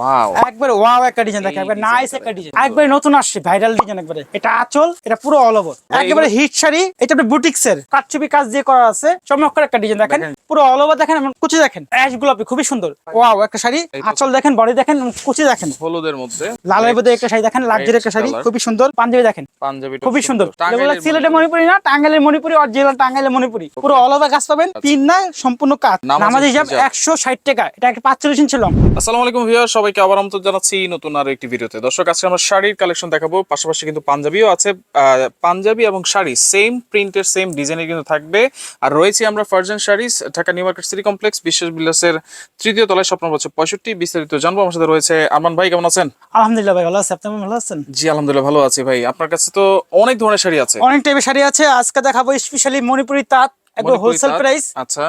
Wow একবারে wow একটা design দেখেন একবার নাইস একটা ডিজাইন একবারে নতুন আসছে ভাইরাল ডিজাইন একবারে। এটা আঁচল এটা পুরো অল ওভার ভাই, হিট শাড়ি এটা আপনার বুটিক্স এর কাজ দিয়ে করা আছে চমৎকার একটা ডিজাইন দেখেন। দেখেন। পুরো অল ওভার দেখেন এবং কুচি দেখেন। অ্যাশ গোলাপি খুবই সুন্দর। ওয়াও একটা শাড়ি। আঁচল দেখেন বডি দেখেন কুচি দেখেন। হলুদের মধ্যে। লালের মধ্যে একটা শাড়ি দেখেন লাক্সারি একটা শাড়ি খুবই সুন্দর। পাঞ্জাবি দেখেন। পাঞ্জাবি খুবই সুন্দর। এগুলো সিলেটের মণিপুরি। না টাঙ্গাইলের মণিপুরি অরিজিনাল টাঙ্গাইলের মণিপুরি। পুরো অল ওভার কাজ পাবেন পিন না সম্পূর্ণ কাজ। আচ্ছা। নামাজ হিসাব একশো ষাট টাকা। এটা একটা পাঁচচল্লিশ ইঞ্চি লং আসসালামু আলাইকুম ভিউয়ার সবাইকে আবার আমন্ত্রণ জানাচ্ছি নতুন আর একটি ভিডিওতে। দর্শক আজকে আমরা শাড়ির কালেকশন দেখাবো। পাশাপাশি কিন্তু পাঞ্জাবিও আছে। পাঞ্জাবি এবং শাড়ি সেম প্রিন্টের সেম ডিজাইনের কিন্তু থাকবে। আর রয়েছে আমরা Farzan Sarees Dhaka New Market City Complex Biswas বিলাসের তৃতীয় তলায় স্বপ্ন বছর পঁয়ষট্টি। বিস্তারিত জানব। আমার সাথে রয়েছে আরমান ভাই কেমন আছেন? আলহামদুলিল্লাহ ভাই ভালো আছে। আপনি ভালো আছেন? জি আলহামদুলিল্লাহ ভালো আছি ভাই। আপনার কাছে তো অনেক ধরনের শাড়ি আছে। অনেক টাইপের শাড়ি আছে। আজকে দেখাবো স্পেশালি মণিপুরি তাঁত একদম হোলসেল প্রাইস আচ্ছা।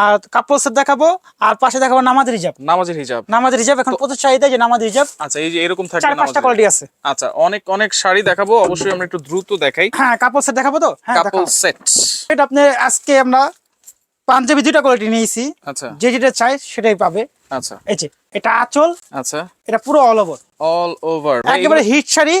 আর কাপড় সেট দেখাবো আর পাশে দেখাবো নামাজ রিজার্ভ নামাজের হিজাব। নামাজ রিজার্ভ এখন প্রচুর চাহিদা যে নামাজ রিজার্ভ আচ্ছা এই যে এরকম থাকবে চার পাঁচটা কোয়ালিটি আছে। আচ্ছা অনেক অনেক শাড়ি দেখাবো অবশ্যই আমরা একটু দ্রুত দেখাই। হ্যাঁ কাপড় সেট দেখাবো তো? হ্যাঁ দেখাবো। সেট এটা আপনি আজকে আমরা পাঞ্জাবি দুইটা কোয়ালিটি নিয়েছি। আচ্ছা। যে যেটা চাই সেটাই পাবে। আচ্ছা। এই যে এটা আঁচল আচ্ছা। এটা পুরো অল ওভার অল ওভার একেবারে হিট শাড়ি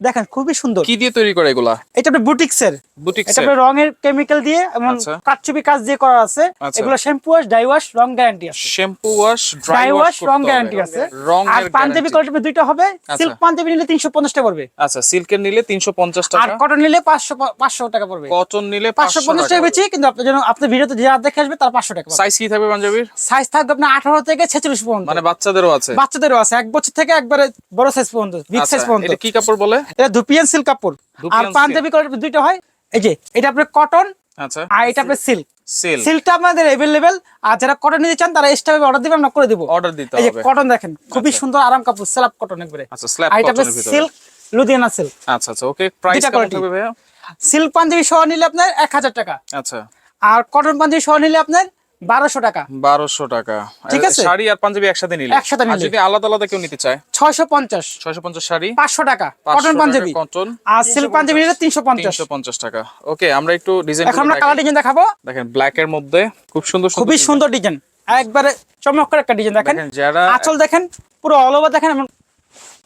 দেখেন খুবই সুন্দর। কি দিয়ে তৈরি করে এগুলা? এটা আপনার বুটিক্স এর। বুটিক এটা আপনার রঙের কেমিক্যাল দিয়ে এবং আচ্ছা। কাটচুপি কাজ দিয়ে করা আছে। আচ্ছা। এগুলো শ্যাম্পু ওয়াশ ডাই ওয়াশ রং গ্যারান্টি আছে। Shampoo wash dry dry wash রং গ্যারান্টি আছে। রং আর পাঞ্জাবি কোয়ালিটি দুইটা হবে। আচ্ছা। সিল্ক পাঞ্জাবি নিলে তিনশো পঞ্চাশ টাকা পড়বে। আচ্ছা সিল্কের নিলে 350 টাকা। আর কটন নিলে পাঁচশো পাঁচশো টাকা পড়বে। কটন নিলে পাঁচশো 500 পঞ্চাশ টাকা টাকা বেশি কিন্তু আপনি জন্য আপনার ভিডিওতে যে দেখে আসবে তার পাঁচশো টাকা সাইজ কি থাকবে পাঞ্জাবির? সাইজ থাকবে আপনার আঠারো থেকে ছেচল্লিশ পর্যন্ত। মানে বাচ্চাদেরও আছে। বাচ্চাদেরও আছে। এক বছর থেকে একবারে বড় সাইজ পর্যন্ত বিগ আচ্ছা সাইজ পর্যন্ত। এটা কি কাপড় বলে? এটা ধুপিয়ান সিল্ক কাপড়। আর পাঞ্জাবি কোয়ালিটি দুইটা হয়। এই যে এটা আপনার কটন আচ্ছা। আর এটা আপনার সিল্ক সিল্কটা আপনাদের এভেলেবেল আর যারা কটন নিতে চান তারা এক্সট্রা অর্ডার দিবেন আমরা করে দিব। অর্ডার দিতে এই যে কটন দেখেন খুবই সুন্দর আরাম কাপড় স্ল্যাব কটন একবারে। আচ্ছা স্ল্যাব কটনের ভিতরে। সিল্ক লুধিয়ানা সিল্ক আচ্ছা আচ্ছা ওকে প্রাইস দুইটা কেমন ভাইয়া? সিল্ক পাঞ্জাবি সহ নিলে আপনার এক হাজার টাকা। আচ্ছা। আর কটন পাঞ্জাবি সহ নিলে আপনার বারোশো টাকা। 1200 টাকা। ঠিক আছে? শাড়ি আর পাঞ্জাবি একসাথে নিলে? একসাথে নিলে। যদি আলাদা আলাদা কেউ নিতে চায়? ছয়শো পঞ্চাশ। 650 শাড়ি? পাঁচশো টাকা। 500 কটন পাঞ্জাবি। কটন আর সিল্ক পাঞ্জাবি নিলে তিনশো পঞ্চাশ। 350 টাকা। ওকে আমরা একটু ডিজাইন এখন আমরা কালার ডিজাইন দেখাবো। দেখেন ব্ল্যাক এর মধ্যে খুব সুন্দর খুবই সুন্দর ডিজাইন একবারে চমৎকার একটা ডিজাইন দেখেন। যারা আঁচল দেখেন পুরো অল ওভার দেখেন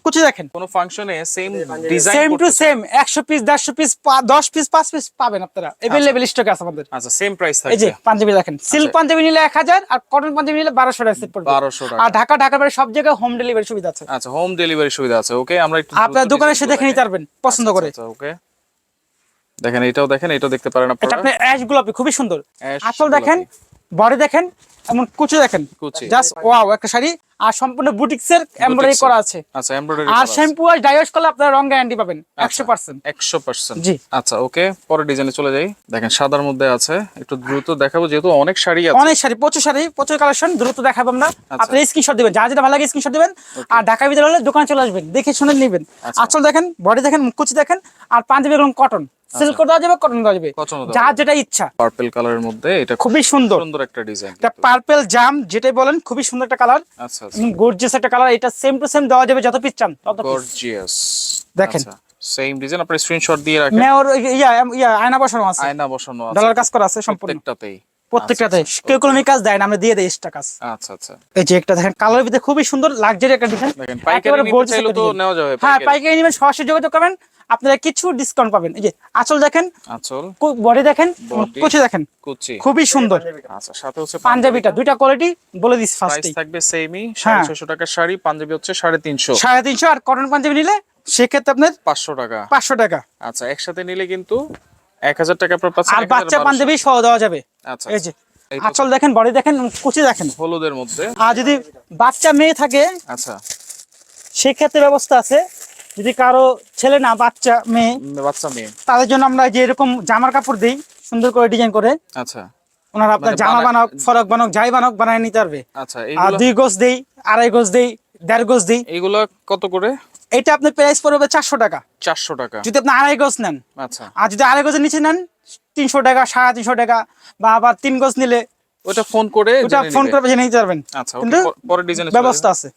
কুচি দেখেন? কোনো ফাংশনে same design same to same একশো পিস দেড়শো পিস দশ পিস পাঁচ পিস পাবেন আপনারা। এভেলেবেল স্টক আছে আমাদের। আচ্ছা সেম প্রাইস এই যে পাঞ্জাবি দেখেন। সিল্ক পাঞ্জাবি নিলে এক হাজার আর কটন পাঞ্জাবি নিলে বারোশো টাকা সেট পড়বে। 1200 টাকা। আর ঢাকা ঢাকার বাইরে সব জায়গায় হোম ডেলিভারি সুবিধা আছে। আচ্ছা হোম ডেলিভারি সুবিধা আছে। ওকে আমরা একটু আপনার দোকানে এসে দেখে নিতে পারবেন পছন্দ করে। ওকে দেখেন এটাও দেখেন এটাও দেখতে পারেন এটা আপনারা। আপনি অ্যাশ গোলাপি খুবই সুন্দর। আঁচল দেখেন বডি দেখেন এমন কুচি দেখেন। কুচি। জাস্ট ওয়াও একটা শাড়ি। আর সম্পূর্ণ বুটিক্স এর এমব্রয়ডারি করা আছে। আচ্ছা এমব্রয়ডারি আর শ্যাম্পু আর ডাইওয়াশ করলে আপনারা রং গ্যারান্টি পাবেন একশো পার্সেন্ট 100% জি। আচ্ছা ওকে পরের ডিজাইনে চলে যাই। দেখেন সাদার মধ্যে আছে একটু দ্রুত দেখাবো যেহেতু অনেক শাড়ি আছে। অনেক শাড়ি প্রচুর শাড়ি প্রচুর কালেকশন দ্রুত দেখাবো আমরা। আচ্ছা। আপনি স্ক্রিনশট দিবেন যা যেটা ভালো লাগে স্ক্রিনশট দিবেন। আর ঢাকা ভিতরে হলে দোকানে চলে আসবেন দেখে শুনে নিবেন। আচ্ছা। দেখেন বডি দেখেন কুচি দেখেন আর পাঞ্জাবি এবং কটন সিল্ক দেওয়া যাবে কটন দেওয়া যাবে যার যেটা ইচ্ছা। পার্পল কালারের মধ্যে এটা খুবই সুন্দর। সুন্দর একটা ডিজাইন এটা পার্পেল জাম যেটাই বলেন খুবই সুন্দর একটা কালার আচ্ছা আচ্ছা। গর্জিয়াস একটা কালার এটা সেম টু সেম দেওয়া যাবে যত পিস চান তত গর্জিয়াস দেখেন। সেম ডিজাইন আপনি স্ক্রিনশট দিয়ে রাখেন। মেয়র ইয়া ইয়া আয়না বসানো আছে। আয়না বসানো আছে। ডলার কাজ করা আছে সম্পূর্ণ। প্রত্যেকটাতেই। প্রত্যেকটাতে কেউ কোনো কাজ দেয় না আমরা দিয়ে দেই এক্সট্রা কাজ। আচ্ছা আচ্ছা। এই যে একটা দেখেন কালার ভিতরে খুবই সুন্দর লাক্সারি একটা ডিজাইন দেখেন পাইকারি নিতে চাইলেও তো নেওয়া যাবে হ্যাঁ পাইকারি। পাইকারি নেবেন সরাসরি যোগাযোগ করবেন আপনারা কিছু ডিসকাউন্ট পাবেন। এই যে আঁচল দেখেন আঁচল। বডি দেখেন কুচি দেখেন কুচি। খুবই সুন্দর। আচ্ছা সাথে হচ্ছে পাঞ্জাবিটা। দুইটা কোয়ালিটি বলে দিচ্ছি প্রাইস থাকবে সেমই হ্যাঁ। টাকার শাড়ি পাঞ্জাবি হচ্ছে সাড়ে তিনশো। সাড়ে তিনশো আর কটন পাঞ্জাবি নিলে সেক্ষেত্রে আপনার পাঁচশো টাকা। পাঁচশো টাকা। আচ্ছা একসাথে নিলে কিন্তু এক হাজার টাকা আপনার পাচ্ছেন আর বাচ্চা পাঞ্জাবি সহ দেওয়া যাবে। আচ্ছা। এই যে আঁচল দেখেন বডি দেখেন কুচি দেখেন। হলুদের মধ্যে। আর যদি বাচ্চা মেয়ে থাকে আচ্ছা। সেক্ষেত্রে ব্যবস্থা আছে। যদি কারও ছেলে না বাচ্চা মেয়ে বাচ্চা মেয়ে। তাদের জন্য আমরা যে এরকম জামার কাপড় দিই সুন্দর করে ডিজাইন করে আচ্ছা। ওনারা আপনার মানে জামা বানা- বানাক ফরক বানাক যাই বানাক বানায় নিতে পারবে। আচ্ছা আর দুই গোছ দেই আড়াই গোছ দেই দেড় গোছ দেই। এইগুলো কত করে? এটা আপনার প্রাইস পড়বে চারশো টাকা। চারশো টাকা। যদি আপনি আড়াই গোছ নেন আচ্ছা। আর যদি আড়াই গোছের নিচে নেন তিনশো টাকা সাড়ে তিনশো টাকা বা আবার তিন গোছ নিলে ওটা ফোন করে ওটা ফোন। করে জেনে নিতে পারবেন। আচ্ছা কিন্তু পরের ডিজাইন ব্যবস্থা আছে।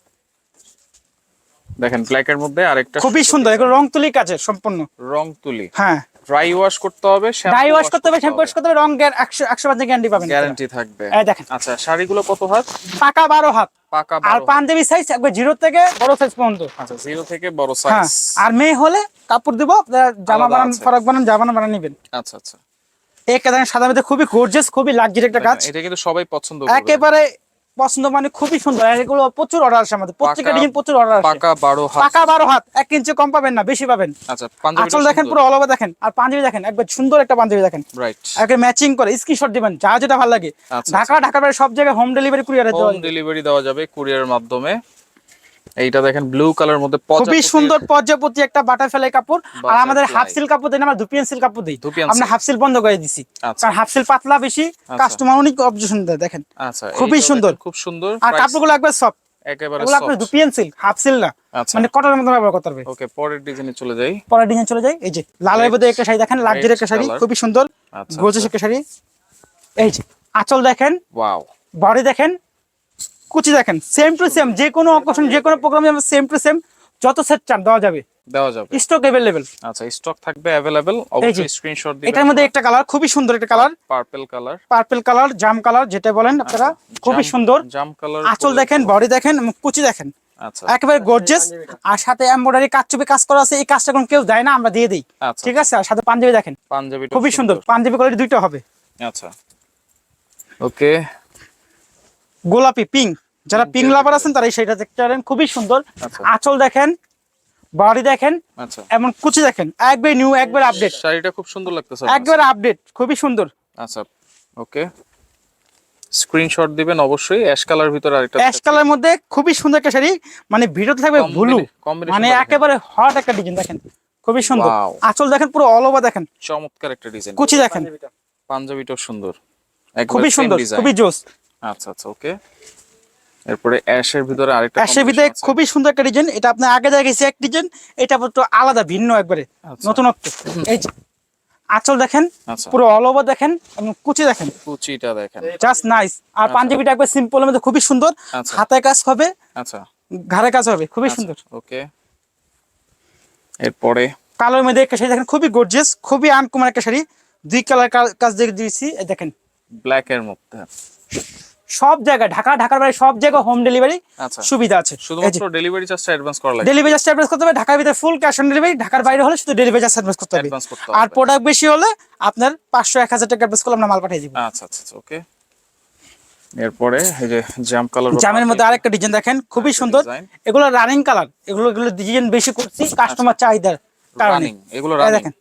দেখেন ব্ল্যাক এর মধ্যে আরেকটা খুবই সুন্দর এগুলো রং তুলি কাজের সম্পূর্ণ। রং তুলি। হ্যাঁ। ড্রাই ওয়াশ করতে হবে ডাই ওয়াশ করতে হবে শ্যাম্পু ওয়াশ করতে হবে রং গ্যার একশো একশো পার্সেন্ট গ্যারান্টি পাবেন গ্যারান্টি থাকবে। এই দেখেন। আচ্ছা শাড়িগুলো কত হাত? পাকা বারো হাত। পাকা আর পাঞ্জাবি সাইজ একবার জিরো থেকে বড় সাইজ পর্যন্ত। আচ্ছা জিরো থেকে বড় হ্যাঁ সাইজ আর মেয়ে হলে কাপড় দিব আপনারা জামা বানান। ফরক বানান জামা বানান নিবেন। আচ্ছা আচ্ছা। এই দেখেন সাদা মধ্যে খুবই গর্জিয়াস খুবই লাক্সারি একটা কাজ। এটা কিন্তু সবাই পছন্দ একেবারে পছন্দ মানে খুবই সুন্দর। এগুলো প্রচুর অর্ডার আসে আমাদের। প্রত্যেকটা ডিজাইন প্রচুর অর্ডার আসে। পাকা বারো হাত। পাকা বারো হাত 1 ইঞ্চি কম পাবেন না বেশি পাবেন। আচ্ছা পাঞ্জাবি আসলে দেখেন পুরো অল ওভার দেখেন। আর পাঞ্জাবি দেখেন একবার সুন্দর একটা পাঞ্জাবি দেখেন। রাইট একে ম্যাচিং করে স্ক্রিনশট দিবেন যা যেটা ভালো লাগে। আচ্ছা, ঢাকা ঢাকার বাইরে সব জায়গায় হোম ডেলিভারি কুরিয়ারে দেওয়া হোম ডেলিভারি দেওয়া যাবে কুরিয়ারের মাধ্যমে। এইটা দেখেন ব্লু কালার মধ্যে খুবই সুন্দর পর্যাপতি একটা বাটারফ্লাই কাপড়। আর আমাদের হাফ সিল কাপড় দিন আমরা দুপিয়ান সিল কাপড় দিই। আমরা হাফ সিল বন্ধ করে দিছি। আচ্ছা। কারণ হাফ সিল পাতলা বেশি কাস্টমার অনেক অবজেকশন দেয় দেখেন। আচ্ছা খুবই সুন্দর। খুব সুন্দর আর কাপড়গুলো একবার সফট একেবারে soft। Dupion silk half silk না। আচ্ছা। মানে কটনের মতো ব্যবহার করতে পারবে ওকে পরের ডিজাইনে চলে যাই। পরের ডিজাইন চলে যায় এই যে লালের মধ্যে একটা শাড়ি দেখেন লাক্সারি একটা শাড়ি খুবই সুন্দর। আচ্ছা গোজেস একটা শাড়ি। এই যে আঁচল দেখেন। ওয়াও বডি দেখেন। কুচি দেখেন সেম টু সেম যে কোনো অকেশন যে কোনো প্রোগ্রামে সেম টু সেম যত সেট চান দেওয়া যাবে। দেওয়া যাবে। স্টক অ্যাভেলেবেল আচ্ছা স্টক থাকবে অ্যাভেলেবেল অবশ্যই স্ক্রিনশট দিবেন। এটার মধ্যে একটা কালার খুবই সুন্দর একটা colour purple colour purple colour জাম কালার যেটা বলেন আপনারা খুবই সুন্দর। জাম কালার আঁচল দেখেন বডি দেখেন কুচি দেখেন। আচ্ছা। একেবারে গর্জেস আর সাথে এমব্রয়ডারি কাজ চুপি কাজ করা আছে এই কাজটা কোনো কেউ দেয় না আমরা দিয়ে দিই। আচ্ছা। ঠিক আছে? আর সাথে পাঞ্জাবি দেখেন। পাঞ্জাবি খুবই সুন্দর। পাঞ্জাবি কোয়ালিটি দুইটা হবে। আচ্ছা। ওকে গোলাপি পিঙ্ক যারা পিঙ্ক লাভার আছেন তারা শাড়িটা দেখতে পারেন। খুবই সুন্দর। আচ্ছা। আঁচল দেখেন বডি দেখেন আচ্ছা। এমন কুচি দেখেন। একবার নিউ একবার আপডেট শাড়িটা খুব সুন্দর লাগতেছে একবার আপডেট খুবই সুন্দর। আচ্ছা ওকে স্ক্রিনশট দিবেন অবশ্যই। অ্যাশ কালার ভিতরে আরেকটা অ্যাশ কালার মধ্যে খুবই সুন্দর একটা শাড়ি। মানে ভিডিওতে থাকবে ব্লু মানে একেবারে হট একটা ডিজাইন দেখেন। খুবই সুন্দর. আঁচল দেখেন পুরো অল ওভার দেখেন। চমৎকার একটা ডিজাইন কুচি দেখেন। পাঞ্জাবিটাও সুন্দর। খুবই সুন্দর খুবই জোস। আচ্ছা আচ্ছা ওকে। এরপরে অ্যাশের ভিতরে আরেকটা অ্যাশের ভিতরে খুবই সুন্দর একটা ডিজাইন এটা আপনি আগে দেখেছি এক ডিজাইন এটা একটু আলাদা ভিন্ন একবারে আচ্ছা। নতুনত্ব। এই যে আঁচল দেখেন আচ্ছা। পুরো অল ওভার দেখেন এবং কুচি দেখেন। কুচিটা দেখেন। জাস্ট নাইস আর পাঞ্জাবিটা একবার সিম্পলের মধ্যে খুবই সুন্দর। আচ্ছা। হাতে কাজ হবে আচ্ছা। ঘাড়ে কাজ হবে খুবই সুন্দর। ওকে। এরপরে? কালোর মধ্যে একটা শাড়ি দেখেন খুবই গর্জিয়াস খুবই আনকমন একটা শাড়ি। দুই কালার কাজ দিয়ে দিয়েছি দেখেন। ব্ল্যাক এর মধ্যে। সব জায়গায় ঢাকা ঢাকার বাইরে সব জায়গায় হোম ডেলিভারি আচ্ছা। সুবিধা আছে। শুধুমাত্র ডেলিভারি চার্জটা অ্যাডভান্স করা লাগে ডেলিভারি চার্জ অ্যাডভান্স করতে হবে ঢাকার ভিতরে ফুল ক্যাশ অন ডেলিভারি ঢাকার বাইরে হলে শুধু ডেলিভারি চার্জ অ্যাডভান্স করতে হবে। আর প্রোডাক্ট বেশি হলে আপনার পাঁচশো এক হাজার টাকা অ্যাডভান্স করলে আমরা মাল পাঠিয়ে দিব। আচ্ছা আচ্ছা আচ্ছা ওকে এরপরে এই যে জাম কালার জামের মধ্যে আরেকটা ডিজাইন দেখেন খুবই সুন্দর। এগুলো রানিং কালার এগুলো এগুলো ডিজাইন বেশি করছি কাস্টমার চাহিদার কারণে। রানিং এগুলো রানিং দেখেন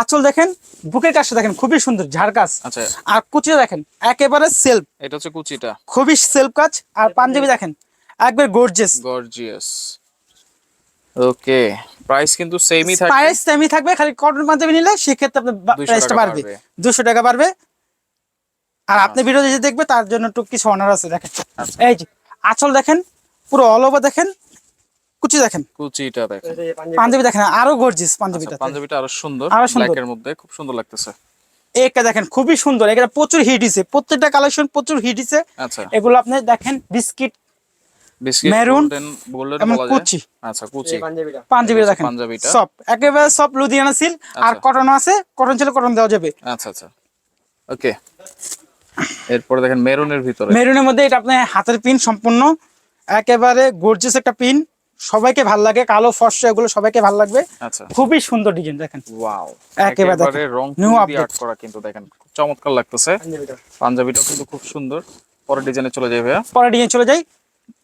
আঁচল দেখেন বুকের কাজটা দেখেন খুবই সুন্দর ঝাড় কাজ। আচ্ছা। আর কুচিটা দেখেন একেবারে সেলফ এটা হচ্ছে কুচিটা। খুবই সেলফ কাজ। আর পাঞ্জাবি দেখেন একবার গর্জেস গর্জিয়াস ওকে প্রাইস কিন্তু সেমই থাকবে। প্রাইস সেমই থাকবে খালি কটন পাঞ্জাবি নিলে সেক্ষেত্রে আপনার 200 প্রাইসটা বাড়বে। দুশো টাকা বাড়বে। আর আপনি ভিডিও যে দেখবে তার জন্য একটু কিছু অনার আছে দেখেন। আচ্ছা। এই যে আঁচল দেখেন পুরো অল ওভার দেখেন। কুচি দেখেন? কুচিটা দেখেন। পাঞ্জাবি দেখেন। আরও গর্জিস পাঞ্জাবিটা আচ্ছা, পাঞ্জাবিটা আরও সুন্দর আরও সুন্দর। ব্ল্যাক এর মধ্যে খুব সুন্দর লাগতেছে। এটা দেখেন খুবই সুন্দর এটা প্রচুর হিট প্রত্যেকটা কালেকশন প্রচুর হিট হিসে আচ্ছা। এগুলো আপনি দেখেন বিস্কিট বিস্কিট কুচি। আচ্ছা কুচি। পাঞ্জাবি দেখেন পাঞ্জাবিটা। সব একেবারে সব লুধিয়ানা সিল আর। কটন আছে কটন ছিল কটন দেওয়া যাবে। আচ্ছা আচ্ছা। ওকে এরপরে দেখেন মেরুনের ভিতরে। মেরুনের মধ্যে এটা আপনার হাতের পিন সম্পূর্ণ একেবারে গর্জিয়াস একটা পিন সবাইকে ভালো লাগে কালো ফর্সা এগুলো সবাইকে ভালো লাগবে। আচ্ছা। খুবই সুন্দর ডিজাইন দেখেন। ওয়াও একেবারে। রং update। আর্ট করা কিন্তু দেখেন চমৎকার লাগতেছে। পাঞ্জাবিটাও। কিন্তু খুব সুন্দর। পরের ডিজাইনে চলে যাবে ভাইয়া। পরে ডিজাইন চলে যাই।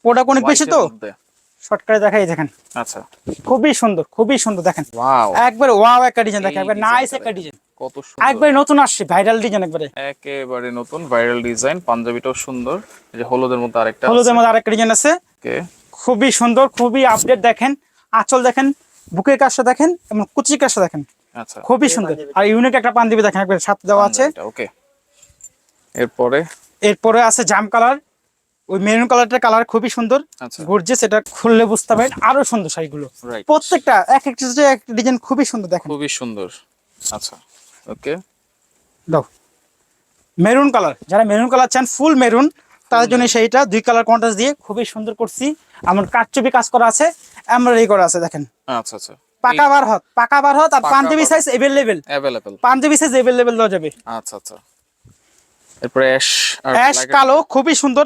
প্রোডাক্ট অনেক বেশি তো? শর্টকাটে দেখাই দেখেন। আচ্ছা। খুবই সুন্দর খুবই সুন্দর দেখেন। ওয়াও একবার ওয়াও একটা ডিজাইন দেখেন। একবার নাইস একটা ডিজাইন কত সুন্দর। একবার নতুন আসছে ভাইরাল ডিজাইন একবারে। একেবারে নতুন ভাইরাল ডিজাইন পাঞ্জাবিটাও সুন্দর। এই যে হলুদের মধ্যে আরেকটা হলুদের মধ্যে আরেকটা ডিজাইন আছে। ওকে খুবই সুন্দর খুবই আপডেট দেখেন। আঁচল দেখেন বুকের কাজটা দেখেন এবং কুচির কাজটা দেখেন। আচ্ছা। খুবই সুন্দর। আর ইউনিক একটা পাঞ্জাবি দেখেন একবার সাথে দেওয়া আছে। ওকে এরপরে? এরপরে আছে জাম কালার। ওই মেরুন কালারটার কালার খুবই সুন্দর। আচ্ছা। গর্জিয়াস এটা খুললে বুঝতে পারেন আরও সুন্দর শাড়িগুলো। প্রত্যেকটা এক একটা এক ডিজাইন খুবই সুন্দর দেখেন। খুবই সুন্দর। আচ্ছা ওকে দাও। মেরুন কালার যারা মেরুন কালার চান ফুল মেরুন তাদের জন্য সেইটা দুই কালার কন্ট্রাস্ট দিয়ে খুবই সুন্দর করছি। আমার কাটচুপি কাজ করা আছে এমব্রয়ডারি করা আছে দেখেন। আচ্ছা আচ্ছা। পাকা বার হাত পাকা বার হাত আর পাঞ্জাবি সাইজ পাঞ্জাবি সাইজ দেওয়া যাবে। আচ্ছা আচ্ছা। এরপরে অ্যাশ আর অ্যাশ কালো খুবই সুন্দর।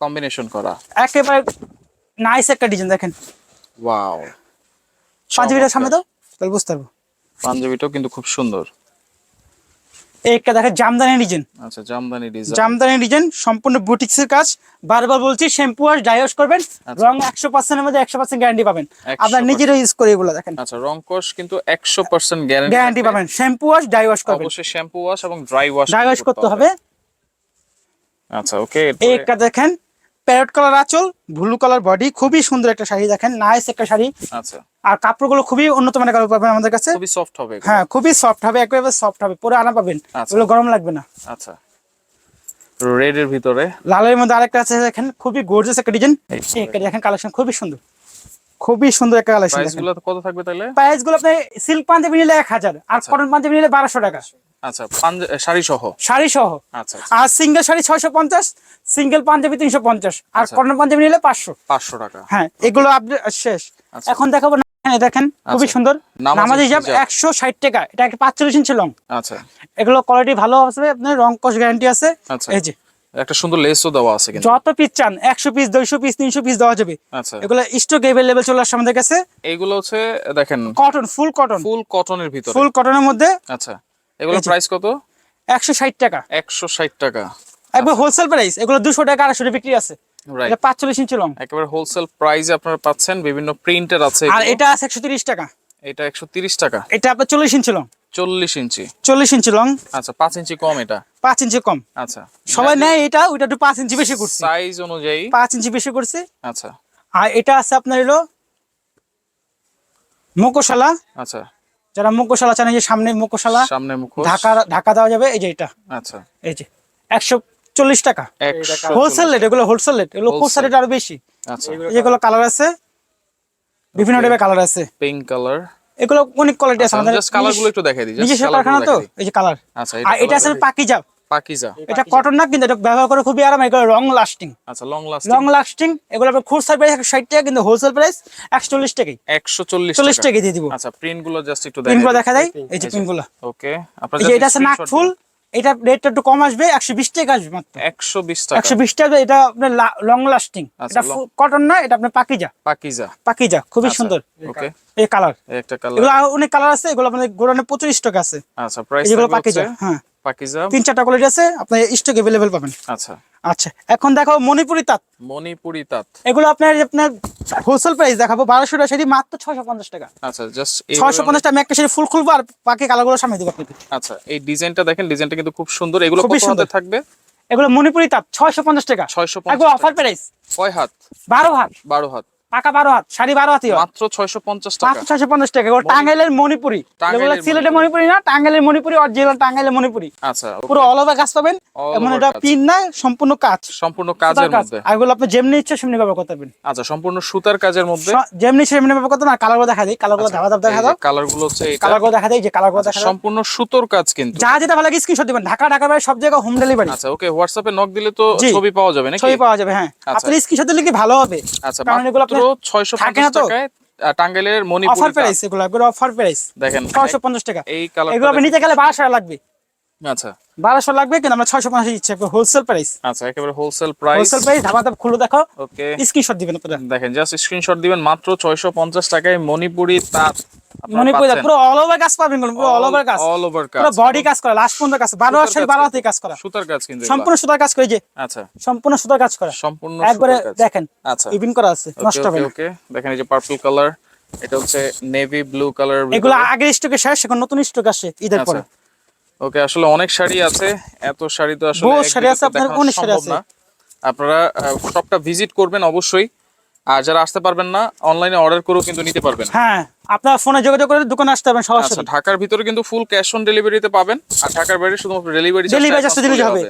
কম্বিনেশন করা। একেবারে নাইস একটা ডিজাইন দেখেন। ওয়াও পাঞ্জাবিটা সামনে দাও তাহলে বুঝতে পারব। পাঞ্জাবিটাও কিন্তু খুব সুন্দর। একটা দেখেন জামদানি ডিজাইন। আচ্ছা জামদানি ডিজাইন। জামদানি ডিজাইন সম্পূর্ণ বুটিক্সের কাজ। বারবার বলছি শ্যাম্পু আর ডাই ওয়াশ করবেন আচ্ছা। রং একশো পার্সেন্টের মধ্যে একশো পার্সেন্ট গ্যারান্টি পাবেন। 100% আপনার নিজেরও ইউজ করে এগুলো দেখেন। আচ্ছা রংকশ কিন্তু একশো পার্সেন্ট গ্যারান্টি গ্যারান্টি পাবেন। শ্যাম্পু ওয়াশ ডাই ওয়াশ করবেন। অবশ্যই শ্যাম্পু ওয়াশ এবং ড্রাই ওয়াশ ড্রাই ওয়াশ করতে হবে। আচ্ছা ওকে একটা দেখেন প্যারট কালার আঁচল ব্লু কালার বডি খুবই সুন্দর একটা শাড়ি দেখেন নাইস একটা শাড়ি। আচ্ছা। আর কাপড়গুলো খুবই উন্নত মানের কাপড় পাবেন আমাদের কাছে। খুবই সফট হবে হ্যাঁ খুবই সফট হবে একেবারে সফট হবে পরে আনা পাবেন। আচ্ছা। এগুলো গরম লাগবে না। আচ্ছা। রেড এর ভিতরে। লালের মধ্যে আরেকটা আছে দেখেন খুবই গর্জিয়াস একটা ডিজাইন দেখেন কালেকশন খুবই সুন্দর। খুবই সুন্দর একটা কালেকশন প্রাইসগুলো কত থাকবে তাহলে? প্রাইসগুলো আপনি সিল্ক পাঞ্জাবি নিলে এক হাজার আর কটন পাঞ্জাবি নিলে বারোশো টাকা। আচ্ছা পাঞ্জ শাড়ি সহ শাড়ি সহ আচ্ছা। আর সিঙ্গেল শাড়ি ছয়শো পঞ্চাশ সিঙ্গেল পাঞ্জাবি তিনশো পঞ্চাশ আর আচ্ছা। কটন পাঞ্জাবি নিলে পাঁচশো। পাঁচশো টাকা। হ্যাঁ এগুলো আপনি শেষ। আচ্ছা। এখন দেখাবো হ্যাঁ, দেখেন খুবই আচ্ছা। সুন্দর। নামাজি হিসাব। একশো ষাট টাকা এটা একটা পাঁচচল্লিশ ইঞ্চি লং আচ্ছা। এগুলো কোয়ালিটি ভালো আছে আপনার রং কস গ্যারান্টি আছে। আচ্ছা। এই যে একটা সুন্দর লেসও দেওয়া আছে কিন্তু। যত পিস চান একশো পিস দুইশো পিস তিনশো পিস দেওয়া যাবে। আচ্ছা। এগুলো স্টক চলে আসছে আমাদের কাছে। এইগুলো হচ্ছে দেখেন কটন ফুল কটন ফুল কটনের ভিতরে। ফুল কটনের মধ্যে। আচ্ছা এগুলো প্রাইস কত? একশো ষাট টাকা। একশো ষাট টাকা। একবার হোলসেল প্রাইস এগুলো দুশো টাকা আড়াইশো টাকা বিক্রি আছে। এটা পাঁচচল্লিশ ইঞ্চি লং একেবারে হোলসেল প্রাইসে আপনারা পাচ্ছেন বিভিন্ন প্রিন্টের আছে আর এটা আছে একশো তিরিশ টাকা। এটা একশো তিরিশ টাকা। এটা আপনার চল্লিশ ইঞ্চি লং চল্লিশ ইঞ্চি। চল্লিশ ইঞ্চি লং আচ্ছা পাঁচ ইঞ্চি কম এটা। পাঁচ ইঞ্চি কম। আচ্ছা। সবাই নেয় এটা ওইটা একটু পাঁচ ইঞ্চি বেশি করছে। সাইজ অনুযায়ী। পাঁচ ইঞ্চি বেশি করছে। আচ্ছা। আর এটা আছে আপনার হলো মুকোশালা আচ্ছা। যারা মুকোশালা চান এই যে সামনে মুকোশালা সামনে মুখোশ। ঢাকা ঢাকা দেওয়া যাবে এই যে এটা। আচ্ছা। এই যে একশো চল্লিশ টাকা। হোলসেল রেট এগুলো হোলসেল রেট এগুলো। খুচরা রেট আরও বেশি। আচ্ছা। এই যেগুলো কালার আছে। বিভিন্ন টাইপের কালার আছে। পিঙ্ক কালার এগুলো অনেক কোয়ালিটি আছে আমাদের জাস্ট কালারগুলো একটু দেখাই দিই নিজস্ব কারখানা তো এই যে কালার আচ্ছা আর এটা আসলে পাকিজা। পাকিজা। এটা কটন না কিন্তু এটা ব্যবহার করে খুবই আরাম এগুলো লং লাস্টিং আচ্ছা লং লাস্টিং লং লাস্টিং এগুলো আপনার খুচরা প্রাইস একশো ষাট টাকা কিন্তু হোলসেল প্রাইস একশো চল্লিশ টাকাই। একশো চল্লিশ চল্লিশ টাকা। দিয়ে দিব। আচ্ছা প্রিন্টগুলো জাস্ট একটু দেখাই প্রিন্টগুলো দেখা দেয়? এই যে পিনগুলো ওকে আপনার এটা আছে নাকফুল এটা রেটটা একটু কম আসবে একশো বিশ টাকা আসবে মাত্র। একশো বিশ টাকা। একশো বিশ টাকা এটা আপনার লং লাস্টিং আচ্ছা, এটা কটন না এটা আপনার পাকিজা। পাকিজা। পাকিজা খুবই আচ্ছা, সুন্দর। ওকে। এই কালার একটা কালার এগুলো অনেক কালার আছে এগুলো আপনাদের গোডাউনে প্রচুর স্টক আছে। আচ্ছা প্রাইস যেগুলো পাকিজা হ্যাঁ। পাকিজা। তিন চারটা কোয়ালিটি আছে আপনার স্টক এভেলেবেল পাবেন। আচ্ছা। আচ্ছা এখন দেখো মণিপুরি তাঁত। মণিপুরি তাঁত। এগুলো আপনার আপনার হোলসেল প্রাইস দেখাবো বারোশো টাকা শাড়ি মাত্র ছয়শো পঞ্চাশ টাকা। আচ্ছা জাস্ট ছয়শো পঞ্চাশ টাকা আমি একটা শাড়ি ফুল খুলবো আর বাকি কালারগুলো সামনে দেবো আপনাকে আচ্ছা এই ডিজাইনটা দেখেন ডিজাইনটা কিন্তু খুব সুন্দর। এগুলো খুবই সুন্দর। থাকবে? এগুলো মণিপুরি তাপ ছয়শো পঞ্চাশ টাকা। 650 একবার অফার প্রাইস কয় হাত? বারো হাত। বারো হাত। পাকা বারো হাত শাড়ি বারো হাতি মাত্র ছয়শো পঞ্চাশ টাকা। মাত্র ছয়শো পঞ্চাশ টাকা। টাঙ্গাইলের মণিপুরি। সিলেটের মণিপুরি না টাঙ্গাইলের মণিপুরি অরিজিনাল টাঙ্গাইলের মণিপুরি। আচ্ছা পুরো অল ওভার কাজ পাবেন। এটা পিন না সম্পূর্ণ কাজ। সম্পূর্ণ কাজের মধ্যে। এগুলো আপনি যেমনি ইচ্ছে সেমনি ব্যবহার করতে পারবেন। আচ্ছা সম্পূর্ণ সুতার কাজের মধ্যে। যেমনি ইচ্ছে সেমনি ব্যবহার করতে না কালারগুলো দেখা দিই কালারগুলো ধাবা ধাপ দেখা দাও। কালারগুলো হচ্ছে এটা। কালারগুলো দেখা দেয় যে কালারগুলো দেখা সম্পূর্ণ সুতোর কাজ কিন্তু। যা যেটা ভালো লাগে স্ক্রিনশট দিবেন। ঢাকা ঢাকা বাইরে সব জায়গায় হোম ডেলিভারি আচ্ছা ওকে হোয়াটসঅ্যাপে নক দিলে তো। ছবি পাওয়া যাবে নাকি? ছবি পাওয়া যাবে হ্যাঁ। আচ্ছা। আপনার স্ক্রিনশট দিলে কি ভালো হবে? আচ্ছা কারণ এগুলো ছয়শো মনি পঞ্চাশ টাকায় আহ, টাঙ্গাইলের অফার মণিপুরি প্রাইস এগুলো অফার প্রাইস দেখেন ছয়শো পঞ্চাশ টাকা। এই কালার এগুলো নিতে গেলে বারোশো টাকা লাগবে। আচ্ছা। বারোশো লাগবে কিন্তু আমরা ছয়শো পঞ্চাশ দিচ্ছি হোলসেল প্রাইস আচ্ছা একেবারে হোলসেল প্রাইস হোলসেল প্রাইস ধাবা ধাপ খুলে দেখো। ওকে স্ক্রিনশট দিবেন আপনারা। দেখেন জাস্ট স্ক্রিনশট দিবেন মাত্র ছয়শো পঞ্চাশ টাকায় মণিপুরি তাঁত মণিপুরি পাচ্ছেন। পুরো অল ওভার কাজ পাবেন অল ওভার কাজ। অল ওভার কাজ। পুরো বডি কাজ করা লাস্ট পর্যন্ত কাজ বারো সুতার বারো হাতে কাজ করা। সুতার কাজ কিন্তু সম্পূর্ণ সুতার কাজ করে যে। আচ্ছা। সম্পূর্ণ সুতার কাজ করা। সম্পূর্ণ একবারে দেখেন আচ্ছা। ইভিন করা আছে নষ্ট হবে ওকে দেখেন এই যে পার্পল কালার এটা হচ্ছে নেভি ব্লু কালার এগুলো আগের স্টকে শেষ এখন নতুন স্টক আসে ঈদের পরে। ওকে আসলে অনেক শাড়ি আছে। এত শাড়ি তো আসলে বহুত শাড়ি আছে, আপনার অনেক শাড়ি আছে। আপনারা শপটা ভিজিট করবেন অবশ্যই। আর যারা আসতে পারবেন না অনলাইনে অর্ডার করেও কিন্তু নিতে পারবেন। হ্যাঁ আপনার ফোনে যোগাযোগ করে দোকানে আসতে পারবেন আচ্ছা ঢাকার ভিতরে কিন্তু ফুল ক্যাশ অন ডেলিভারিতে পাবেন। আর ঢাকার বাইরে শুধুমাত্র ডেলিভারি ডেলিভারি চার্জ দিলে হবে।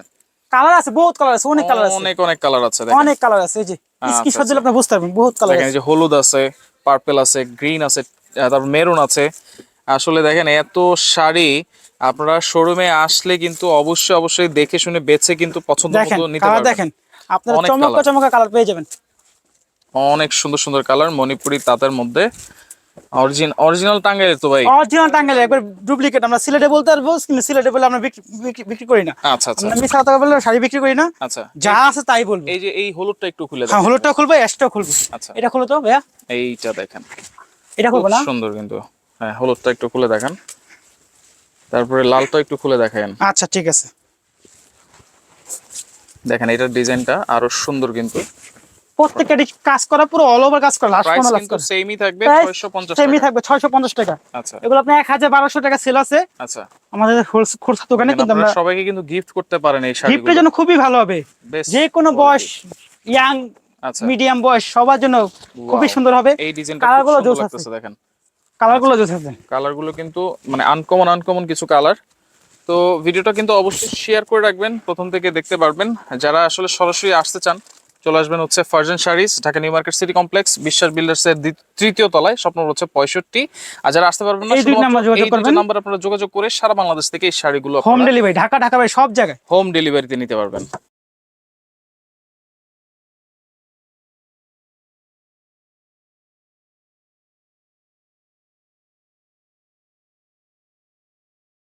কালার আছে বহুত কালার আছে অনেক কালার আছে। অনেক অনেক কালার আছে দেখেন। অনেক কালার আছে এই যে আচ্ছা, স্ক্রিনশট দিলে আপনি বুঝতে পারবেন বহুত কালার দেখেন এই যে হলুদ আছে পার্পল আছে গ্রিন আছে তারপর মেরুন আছে। আসলে দেখেন এত শাড়ি আপনারা শোরুমে আসলে কিন্তু অবশ্যই অবশ্যই দেখে শুনে বেছে কিন্তু পছন্দ মতো নিতে পারবেন। দেখেন আপনারা অনেক চমৎকার চমৎকার কালার পেয়ে যাবেন। অনেক সুন্দর সুন্দর কালার মণিপুরি তাঁতের মধ্যে। অরিজিন অরিজিনাল টাঙ্গাইলের তো ভাই। অরিজিনাল টাঙ্গাইলে একবার ডুপ্লিকেট আমরা সিলেটে বলতে পারব কিন্তু সিলেটে বলে আমরা বিক্রি- করি না। আচ্ছা আচ্ছা মিশা কথা বললে শাড়ি বিক্রি করি না। আচ্ছা। যা আছে তাই বলব। এই যে এই হলুদটা একটু খুলে হ্যাঁ দেন হলুদটাও খুলবো অ্যাশটাও খুলবো। আচ্ছা। এটা খুলো তো ভাইয়া। এইটা দেখেন। এটা খুলবো না? সুন্দর কিন্তু। হ্যাঁ হলুদটা একটু খুলে দেখান। তারপরে লালটা একটু খুলে দেখেন আচ্ছা ঠিক আছে। দেখেন এটার ডিজাইনটা আরও সুন্দর কিন্তু। প্রত্যেকটা কাজ করা পুরো অল ওভার কাজ করা লাস্ট কোনো লাস্ট কিন্তু সেমই থাকবে Price 650 সেমই থাকবে ছয়শো পঞ্চাশ টাকা। আচ্ছা। এগুলো আপনি এক হাজার বারোশো টাকা সেল আছে। আচ্ছা। আমাদের খুচরা দোকানে কিন্তু আমরা সবাইকে কিন্তু গিফট করতে পারেন এই গিফটের জন্য খুবই ভালো হবে। যে কোনো বয়স ইয়াং আচ্ছা। মিডিয়াম বয়স সবার জন্য খুবই সুন্দর হবে। এই ডিজাইনটা খুব সুন্দর। লাগতেছে দেখেন। কালারগুলো আছে। কালারগুলো কিন্তু মানে আনকমন আনকমন কিছু কালার তো ভিডিওটা কিন্তু অবশ্যই শেয়ার করে রাখবেন প্রথম থেকে দেখতে পারবেন। যারা আসলে সরাসরি আসতে চান চলে আসবেন হচ্ছে Farzan Sarees Dhaka new market city complex Biswas builders এর তৃতীয় তলায় স্বপ্ন হচ্ছে পঁয়ষট্টি। আর যারা আসতে পারবেন না এই দুই নাম্বার আপনারা যোগাযোগ করে সারা বাংলাদেশ থেকে এই শাড়িগুলো হোম ডেলিভারি ঢাকা ঢাকা সব জায়গায়। হোম ডেলিভারিতে নিতে পারবেন।